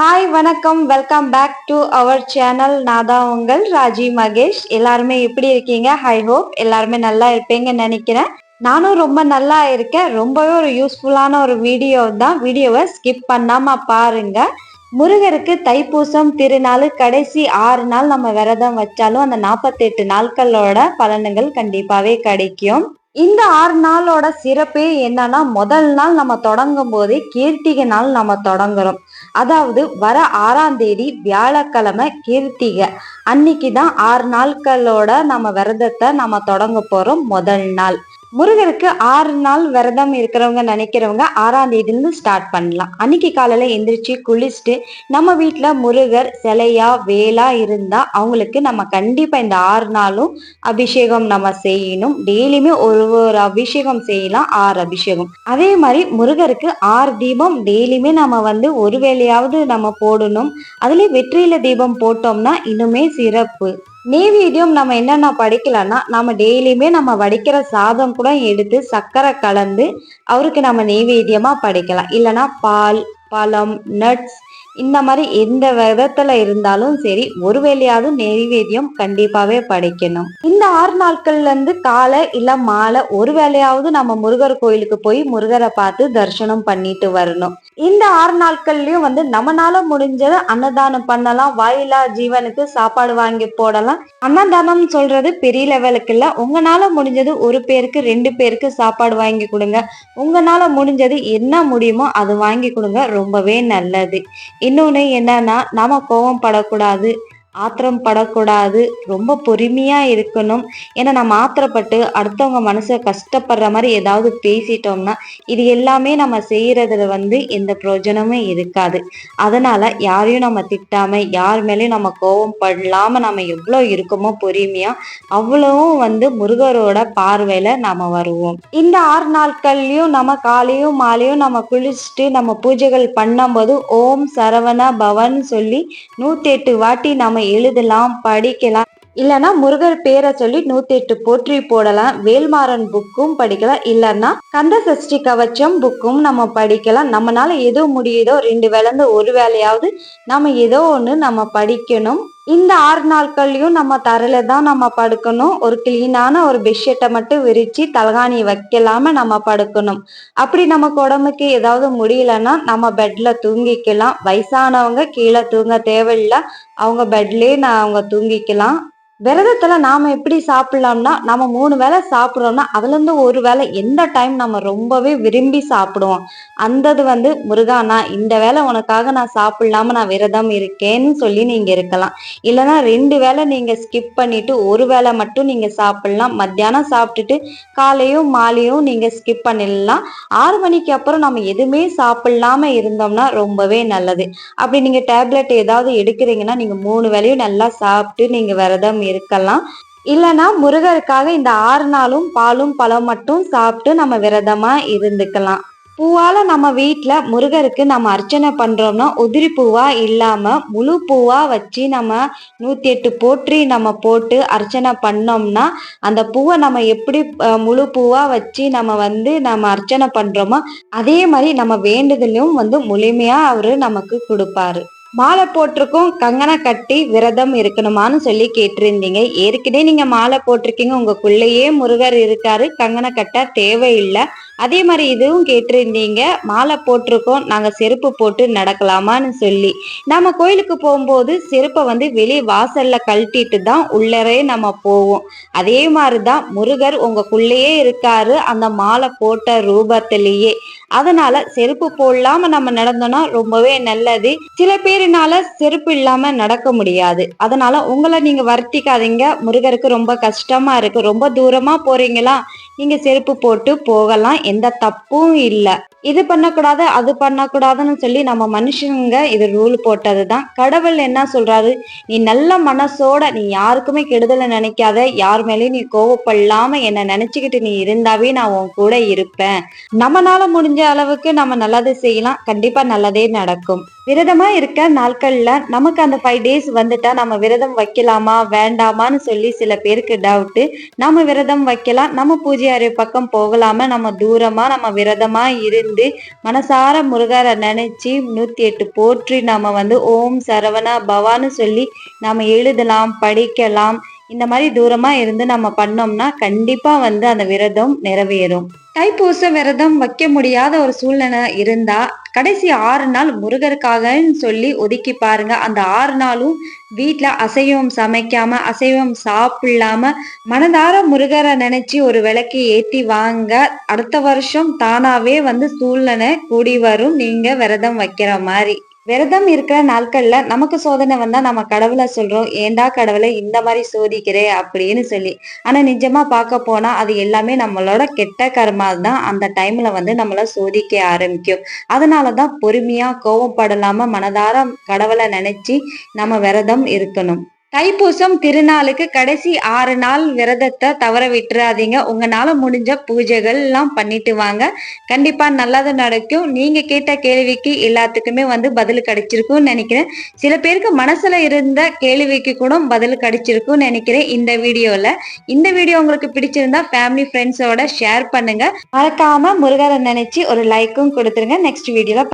Hi வணக்கம். Welcome back to our channel நான் தான் உங்கள் ராஜி மகேஷ். எல்லாருமே எப்படி இருக்கீங்க? ஹை ஹோப் எல்லாருமே நல்லா இருப்பீங்கன்னு நினைக்கிறேன். நானும் ரொம்ப நல்லா இருக்கேன். ரொம்பவே ஒரு யூஸ்ஃபுல்லான ஒரு வீடியோ தான். வீடியோவை ஸ்கிப் பண்ணாம பாருங்க. முருகருக்கு தைப்பூசம் திருநாள் கடைசி ஆறு நாள் நம்ம விரதம் வச்சாலும் அந்த நாற்பத்தெட்டு நாட்களோட பலன்கள் கண்டிப்பாகவே கிடைக்கும். இந்த ஆறு நாளோட சிறப்பே என்னன்னா முதல் நாள் நம்ம தொடங்கும் போதே கீர்த்திகை நாள் நம்ம தொடங்குறோம். அதாவது வர ஆறாம் தேதி வியாழக்கிழமை கீர்த்திகை. அன்னைக்கு தான் ஆறு நாட்களோட நம்ம விரதத்தை நம்ம தொடங்க போறோம் முதல் நாள். முருகருக்கு ஆறு நாள் விரதம் இருக்கிறவங்க நினைக்கிறவங்க ஆறாம் தேதியிலிருந்து ஸ்டார்ட் பண்ணலாம். அன்னைக்கு காலையில எந்திரிச்சு குளிச்சுட்டு நம்ம வீட்டுல முருகர் சிலையா வேலா இருந்தா அவங்களுக்கு நம்ம கண்டிப்பா இந்த ஆறு நாளும் அபிஷேகம் நம்ம செய்யணும். டெய்லியுமே ஒரு ஒரு அபிஷேகம் செய்யலாம் ஆறு அபிஷேகம். அதே மாதிரி முருகருக்கு ஆறு தீபம் டெய்லியுமே நம்ம வந்து ஒரு வேளையாவது நம்ம போடணும். அதுலயே வெற்றில தீபம் போட்டோம்னா இன்னுமே சிறப்பு. நெய்வேதியம் நம்ம என்னென்ன படிக்கலன்னா நம்ம டெய்லியுமே நம்ம வடிக்கிற சாதம் கூட எடுத்து சர்க்கரை கலந்து அவருக்கு நம்ம நெய்வேதியமாக படிக்கலாம். இல்லைன்னா பால் பழம் நட்ஸ் இந்த மாதிரி எந்த விதத்துல இருந்தாலும் சரி ஒரு வேலையாவது நெய்வேத்தியம் கண்டிப்பாவே படைக்கணும். இந்த ஆறு நாட்கள்ல இருந்து காலை இல்ல மாலை ஒரு வேலையாவது நம்ம முருகர் கோயிலுக்கு போய் முருகரை பார்த்து தரிசனம் பண்ணிட்டு வரணும். இந்த ஆறு நாட்கள்லயும் வந்து நம்மனால முடிஞ்சதை அன்னதானம் பண்ணலாம். வாயிலா ஜீவனுக்கு சாப்பாடு வாங்கி போடலாம். அன்னதானம் சொல்றது பெரிய லெவலுக்கு இல்ல. உங்களால முடிஞ்சது ஒரு பேருக்கு ரெண்டு பேருக்கு சாப்பாடு வாங்கி கொடுங்க. உங்களால முடிஞ்சது என்ன முடியுமோ அது வாங்கி கொடுங்க. ரொம்பவே நல்லது. இன்னொன்று என்னன்னா நாம கோவம் படக்கூடாது. ஆத்திரம் படக்கூடாது. ரொம்ப பொறுமையா இருக்கணும். ஏன்னா நம்ம ஆத்திரப்பட்டு அடுத்தவங்க மனசை கஷ்டப்படுற மாதிரி ஏதாவது பேசிட்டோம்னா இது எல்லாமே நம்ம செய்யறதுல வந்து எந்த பிரயோஜனமும் இருக்காது. அதனால யாரையும் நம்ம திட்டாம யார் மேலேயும் நம்ம கோபம் படலாம நம்ம எவ்வளோ இருக்கோமோ பொறுமையா அவ்வளவும் வந்து முருகரோட பார்வையில நாம வருவோம். இந்த ஆறு நாட்கள்லயும் நம்ம காலையும் மாலையும் நம்ம குளிச்சுட்டு நம்ம பூஜைகள் பண்ணும்போது ஓம் சரவண பவன் சொல்லி நூத்தி எட்டு வாட்டி நம்ம எழுதலாம் படிக்கலாம். இல்லைன்னா முருகர் பேரை சொல்லி நூத்தி எட்டு போற்றி போடலாம். வேல்மாறன் புக்கும் படிக்கலாம். இல்லைன்னா கந்த சஷ்டி கவச்சம் புக்கும் நம்ம படிக்கலாம். நம்மளால எது முடியுதோ ரெண்டு வேலை ஒரு வேலையாவது நம்ம ஏதோ ஒன்று நம்ம படிக்கணும். இந்த ஆறு நாட்கள்லையும் நம்ம தரையில தான் நம்ம படுக்கணும். ஒரு கிளீனான ஒரு பெட்ஷீட்டை மட்டும் விரிச்சு தலகாணி வைக்கலாம நம்ம படுக்கணும். அப்படி நமக்கு உடம்புக்கு ஏதாவது முடியலன்னா நம்ம பெட்ல தூங்கிக்கலாம். வயசானவங்க கீழே தூங்க தேவையில்லை. அவங்க பெட்லயே நான் அவங்க தூங்கிக்கலாம். விரதத்துல நாம எப்படி சாப்பிடலாம்னா நம்ம மூணு வேளை சாப்பிட்றோம்னா அதுல இருந்து ஒரு வேளை எந்த டைம் நம்ம ரொம்பவே விரும்பி சாப்பிடுவோம். அந்தது வந்து முருகா நான் இந்த வேளை உனக்காக நான் சாப்பிடலாம நான் விரதம் இருக்கேன்னு சொல்லி நீங்க இருக்கலாம். இல்லைன்னா ரெண்டு வேளை நீங்க ஸ்கிப் பண்ணிட்டு ஒரு வேளை மட்டும் நீங்க சாப்பிடலாம். மத்தியானம் சாப்பிட்டுட்டு காலையும் மாலையும் நீங்க ஸ்கிப் பண்ணிடலாம். ஆறு மணிக்கு அப்புறம் நம்ம எதுவுமே சாப்பிடலாம இருந்தோம்னா ரொம்பவே நல்லது. அப்படி நீங்க டேப்லெட் ஏதாவது எடுக்கிறீங்கன்னா நீங்க மூணு வேளையும் நல்லா சாப்பிட்டு நீங்க விரதம் இருக்கலாம். இல்லைன்னா முருகருக்காக இந்த ஆறு நாளும் பாலும் பழம் மட்டும் சாப்பிட்டு நம்ம விரதமா இருந்துக்கலாம். பூவால நம்ம வீட்டுல முருகருக்கு நம்ம அர்ச்சனை பண்றோம்னா உதிரி பூவா இல்லாம முழு பூவா வச்சு நம்ம நூத்தி எட்டு போற்றி நம்ம போட்டு அர்ச்சனை பண்ணோம்னா அந்த பூவை நம்ம எப்படி முழு பூவா வச்சு நம்ம வந்து நம்ம அர்ச்சனை பண்றோமோ அதே மாதிரி நம்ம வேண்டுதலும் வந்து முழுமையா அவரு நமக்கு கொடுப்பாரு. மாலை போட்டிருக்கோம் கங்கனை கட்டி விரதம் இருக்கணுமான்னு சொல்லி கேட்டிருந்தீங்க. ஏற்கனவே நீங்க மாலை போட்டிருக்கீங்க. உங்களுக்குள்ளேயே முருகர் இருக்காரு. கங்கனை கட்ட தேவையில்லை. அதே மாதிரி இதுவும் கேட்டிருந்தீங்க. மாலை போட்டிருக்கோம். நாங்கள் செருப்பு போட்டு நடக்கலாமான்னு சொல்லி. நம்ம கோயிலுக்கு போகும்போது செருப்பை வந்து வெளியே வாசல்ல கழட்டிட்டு தான் உள்ளரே நம்ம போவோம். அதே மாதிரி தான் முருகர் உங்களுக்குள்ளேயே இருக்காரு. அந்த மாலை போட்ட ரூபத்திலேயே. அதனால செருப்பு போடலாம நம்ம நடந்தோம்னா ரொம்பவே நல்லது. சில பேரினால செருப்பு இல்லாம நடக்க முடியாது. அதனால உங்களை நீங்க வருத்திக்காதீங்க. முருகருக்கு ரொம்ப கஷ்டமா இருக்கு. ரொம்ப தூரமா போறீங்களா? நீங்கள் செருப்பு போட்டு போகலாம். எந்த தப்பும் இல்லை. இது பண்ணக்கூடாது அது பண்ணக்கூடாதுன்னு சொல்லி நம்ம மனுஷங்க இது ரூல் போட்டது தான் கடவுள் என்ன சொல்றாரு? நீ நல்ல மனசோட நீ யாருக்குமே கெடுதலை நினைக்காத. யார் மேலேயும் நீ கோவப்படலாம என்ன நினைச்சுக்கிட்டு நீ இருந்தாவே நான் உன் கூட இருப்பேன். நம்மனால முடிஞ்ச அளவுக்கு நம்ம நல்லது செய்யலாம். கண்டிப்பா நல்லதே நடக்கும். விரதமா இருக்க நாட்கள்ல நமக்கு அந்த ஃபைவ் டேஸ் வந்துட்டா நம்ம விரதம் வைக்கலாமா? வேண்டாமான்னு சொல்லி சில பேருக்கு டவுட்டு நம்ம விரதம் வைக்கலாம். நம்ம பூஜை அறை பக்கம் போகலாம? நம்ம தூரமா நம்ம விரதமா இருந்து இருந்து மனசார முருகரை நினைச்சு நூத்தி எட்டு போற்றி நாம வந்து ஓம் சரவணா பவான்னு சொல்லி நாம எழுதலாம் படிக்கலாம். இந்த மாதிரி தூரமா இருந்து நம்ம பண்ணோம்னா கண்டிப்பா வந்து அந்த விரதம் நிறைவேறும். தைப்பூச விரதம் வைக்க முடியாத ஒரு சூழ்நிலை இருந்தா கடைசி ஆறு நாள் முருகருக்காகன்னு சொல்லி ஒதுக்கி பாருங்க. அந்த ஆறு நாளும் வீட்டில் அசைவம் சமைக்காம அசைவம் சாப்பிடலாம மனதார முருகரை நினைச்சு ஒரு விளக்கு ஏத்தி வாங்க. அடுத்த வருஷம் தானாவே வந்து சூழ்நிலை கூடி வரும். நீங்க விரதம் வைக்கிற மாதிரி. விரதம் இருக்கிற நாட்கள்ல நமக்கு சோதனை வந்தா நம்ம கடவுளை சொல்றோம் ஏண்டா கடவுளை இந்த மாதிரி சோதிக்கிறே அப்படின்னு சொல்லி. ஆனா நிஜமா பார்க்க போனா அது எல்லாமே நம்மளோட கெட்ட கர்மா தான் அந்த டைம்ல வந்து நம்மள சோதிக்க ஆரம்பிக்கும். அதனாலதான் பொறுமையா கோவப்படலாம மனதார கடவுளை நினைச்சு நம்ம விரதம் இருக்கணும். தைப்பூசம் திருநாளுக்கு கடைசி ஆறு நாள் விரதத்தை தவற விட்டுறாதீங்க. உங்களால முடிஞ்ச பூஜைகள் எல்லாம் பண்ணிட்டு வாங்க. கண்டிப்பா நல்லது நடக்கும். நீங்க கேட்ட கேள்விக்கு எல்லாத்துக்குமே வந்து பதில் கிடைச்சிருக்கும்னு நினைக்கிறேன். சில பேருக்கு மனசுல இருந்த கேள்விக்கு கூட பதில் கிடைச்சிருக்கும்னு நினைக்கிறேன் இந்த வீடியோல. இந்த வீடியோ உங்களுக்கு பிடிச்சிருந்தா ஃபேமிலி ஃப்ரெண்ட்ஸோட ஷேர் பண்ணுங்க. மறக்காம முருகரை நினைச்சு ஒரு லைக்கும் கொடுத்துருங்க. நெக்ஸ்ட் வீடியோல